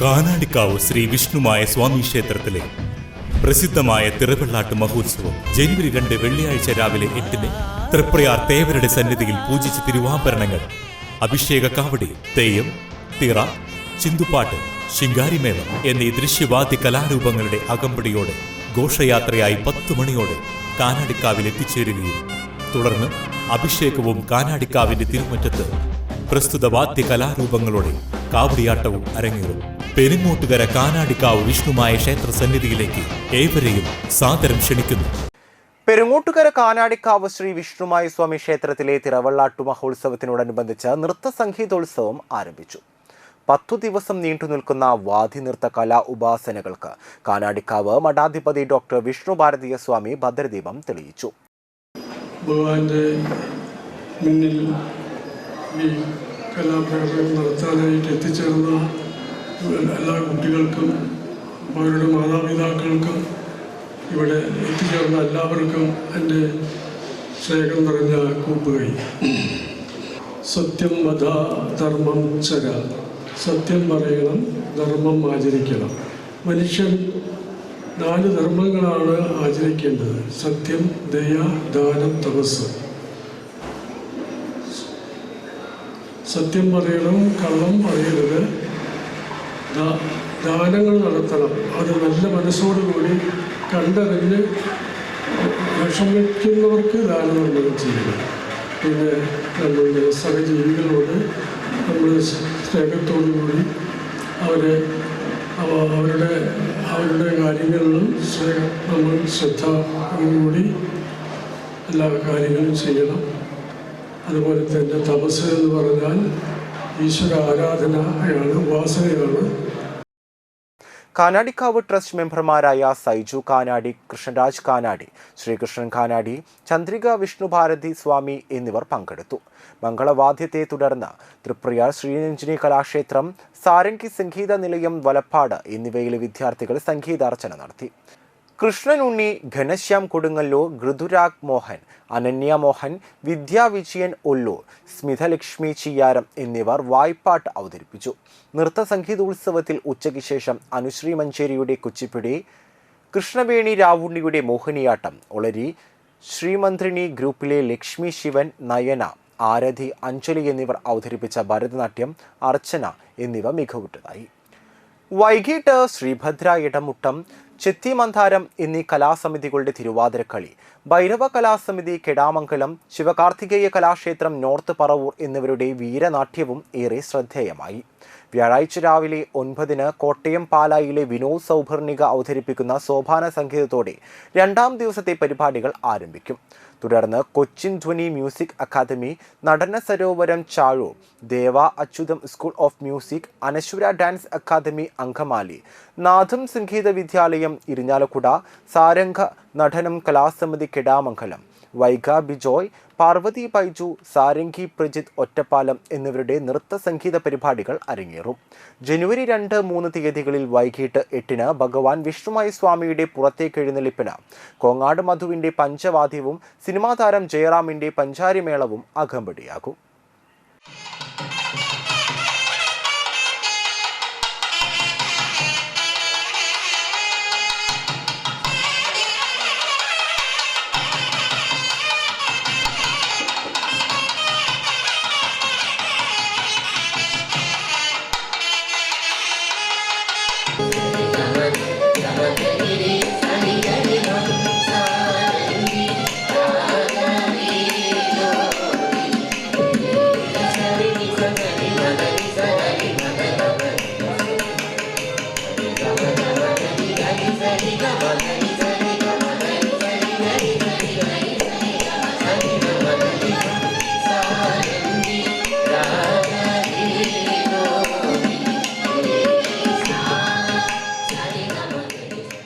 കാനാടിക്കാവ് ശ്രീ വിഷ്ണുമായ സ്വാമി ക്ഷേത്രത്തിലെ പ്രസിദ്ധമായ തിറവെള്ളാട്ട് മഹോത്സവം ജനുവരി രണ്ട് വെള്ളിയാഴ്ച രാവിലെ എട്ടിന് തൃപ്രയാർ തേവരുടെ സന്നിധിയിൽ പൂജിച്ച തിരുവാഭരണങ്ങൾ. അഭിഷേക കാവടി തെയ്യം തിറ ചിന്തുപാട്ട് ശിങ്കാരിമേളം എന്നീ ദൃശ്യവാദ്യ കലാരൂപങ്ങളുടെ അകമ്പടിയോടെ ഘോഷയാത്രയായി പത്തു മണിയോടെ കാനാടിക്കാവിൽ എത്തിച്ചേരുകയും തുടർന്ന് അഭിഷേകവും കാനാടിക്കാവിന്റെ തിരുമുറ്റത്ത് പ്രസ്തുത വാദ്യ കലാരൂപങ്ങളോടെ കാവടിയാട്ടവും അരങ്ങേറും. പെരിങ്ങോട്ടുകര കാനാടിക്കാവ് വിഷ്ണുമായ ക്ഷേത്ര സന്നിധിയിലേക്ക് ഏവരെയും സാദരം ക്ഷണിക്കുന്നു. പെരുങ്ങോട്ടുകര കാനാടിക്കാവ് ശ്രീ വിഷ്ണുമായി സ്വാമി ക്ഷേത്രത്തിലെ തിരവള്ളാട്ട് മഹോത്സവത്തിനോടനുബന്ധിച്ച് നൃത്ത സംഗീതോത്സവം ആരംഭിച്ചു. പത്തു ദിവസം നീണ്ടു നിൽക്കുന്ന വാദി നൃത്ത കലാ ഉപാസനകൾക്ക് കാനാടിക്കാവ് മഠാധിപതി ഡോക്ടർ വിഷ്ണു ഭാരതീയ സ്വാമി ഭദ്രദീപം തെളിയിച്ചു. ഭഗവാന്റെ മുന്നിൽ ഈ കലാപ്രകടനം നടത്താനായിട്ട് എത്തിച്ചേർന്ന എല്ലാ കുട്ടികൾക്കും അവരുടെ മാതാപിതാക്കൾക്കും ഇവിടെ എത്തിച്ചേർന്ന എല്ലാവർക്കും എന്റെ സ്നേഹം നിറഞ്ഞ കൂപ്പുകൈ. സത്യം വധ ധർമ്മം ചര. സത്യം പറയണം ധർമ്മം ആചരിക്കണം. മനുഷ്യൻ നാല് ധർമ്മങ്ങളാണ് ആചരിക്കേണ്ടത്. സത്യം ദയ ദാനം തപസ്. സത്യം പറയണം കള്ളം പറയരുത്. ദാനങ്ങൾ നടത്തണം. അത് നല്ല മനസ്സോടുകൂടി കണ്ടറിഞ്ഞ് വിഷമിക്കുന്നവർക്ക് ദാനധർമ്മങ്ങൾ ചെയ്യണം പിന്നെ നമ്മളുടെ സഹജീവികളോട് നമ്മൾ സ്നേഹത്തോടു കൂടി അവരെ അവരുടെ അവരുടെ കാര്യങ്ങളിലും സ്നേഹം നമ്മൾ ശ്രദ്ധയോടുകൂടി എല്ലാ കാര്യങ്ങളും ചെയ്യണം. അതുപോലെ തന്നെ തപസ് എന്ന് പറഞ്ഞാൽ ഈശ്വര ആരാധനയാണ് ഉപാസനയാണ്. കാനാടിക്കാവ് ട്രസ്റ്റ് മെമ്പർമാരായ സൈജു കാനാടി കൃഷ്ണരാജ് കാനാടി ശ്രീകൃഷ്ണൻ കാനാടി ചന്ദ്രിക വിഷ്ണുഭാരതി സ്വാമി എന്നിവർ പങ്കെടുത്തു. മംഗളവാദ്യത്തെ തുടർന്ന് തൃപ്രിയ ശ്രീരഞ്ജിനി കലാക്ഷേത്രം സാരംഗി സംഗീത നിലയം വലപ്പാട് എന്നിവയിലെ വിദ്യാർത്ഥികൾ സംഗീതാർച്ചന നടത്തി. കൃഷ്ണൻ ഉണ്ണി ഘനശ്യാം കൊടുങ്ങല്ലൂർ ഋതുരാഗ് മോഹൻ അനന്യ മോഹൻ വിദ്യാ വിജയൻ ഒല്ലൂർ സ്മിതലക്ഷ്മി ചിയാരം എന്നിവർ വായ്പാട്ട് അവതരിപ്പിച്ചു. നൃത്ത സംഗീതോത്സവത്തിൽ ഉച്ചയ്ക്ക് ശേഷം അനുശ്രീ മഞ്ചേരിയുടെ കുച്ചിപ്പിടി കൃഷ്ണവേണി രാവുണ്ണിയുടെ മോഹിനിയാട്ടം ഒളരി ശ്രീമന്ത്രിണി ഗ്രൂപ്പിലെ ലക്ഷ്മി ശിവൻ നയന ആരതി അഞ്ജലി എന്നിവർ അവതരിപ്പിച്ച ഭരതനാട്യം അർച്ചന എന്നിവ മികവുറ്റതായി. വൈകിട്ട് ശ്രീഭദ്ര ഇടമുട്ടം ചെത്തിമന്താരം എന്നീ കലാസമിതികളുടെ തിരുവാതിരക്കളി. ഭൈരവ കലാസമിതി കെടാമംഗലം ശിവകാർത്തികേയ കലാക്ഷേത്രം നോർത്ത് പറവൂർ എന്നിവരുടെ വീരനാട്യവും ഏറെ ശ്രദ്ധേയമായി. വ്യാഴാഴ്ച രാവിലെ ഒൻപതിന് കോട്ടയം പാലായിലെ വിനോദ് സൗഭർണിക അവതരിപ്പിക്കുന്ന സോപാന സംഗീതത്തോടെ രണ്ടാം ദിവസത്തെ പരിപാടികൾ ആരംഭിക്കും. തുടർന്ന് Cochin Dhwani music academy Natana Sarovaram ചാഴു Deva Achyutham school of music Anashwara dance academy Angamaly Nadham Sangeetha Vidyalayam Irinjalakuda Saranga നടനം കലാസമിതി കെടാമംഗലം വൈഗ ബിജോയ് പാർവതി ബൈജു സാരംഗി പ്രജിത് ഒറ്റപ്പാലം എന്നിവരുടെ നൃത്ത സംഗീത പരിപാടികൾ അരങ്ങേറും. ജനുവരി രണ്ട് മൂന്ന് തീയതികളിൽ വൈകിട്ട് എട്ടിന് ഭഗവാൻ വിഷ്ണുമായി സ്വാമിയുടെ പുറത്തേക്ക് എഴുന്നള്ളിപ്പിന് കോങ്ങാട് മധുവിന്റെ പഞ്ചവാദ്യവും സിനിമാതാരം താരം ജയറാമിന്റെ പഞ്ചാരിമേളവും അകമ്പടിയാകും. சரிகமலை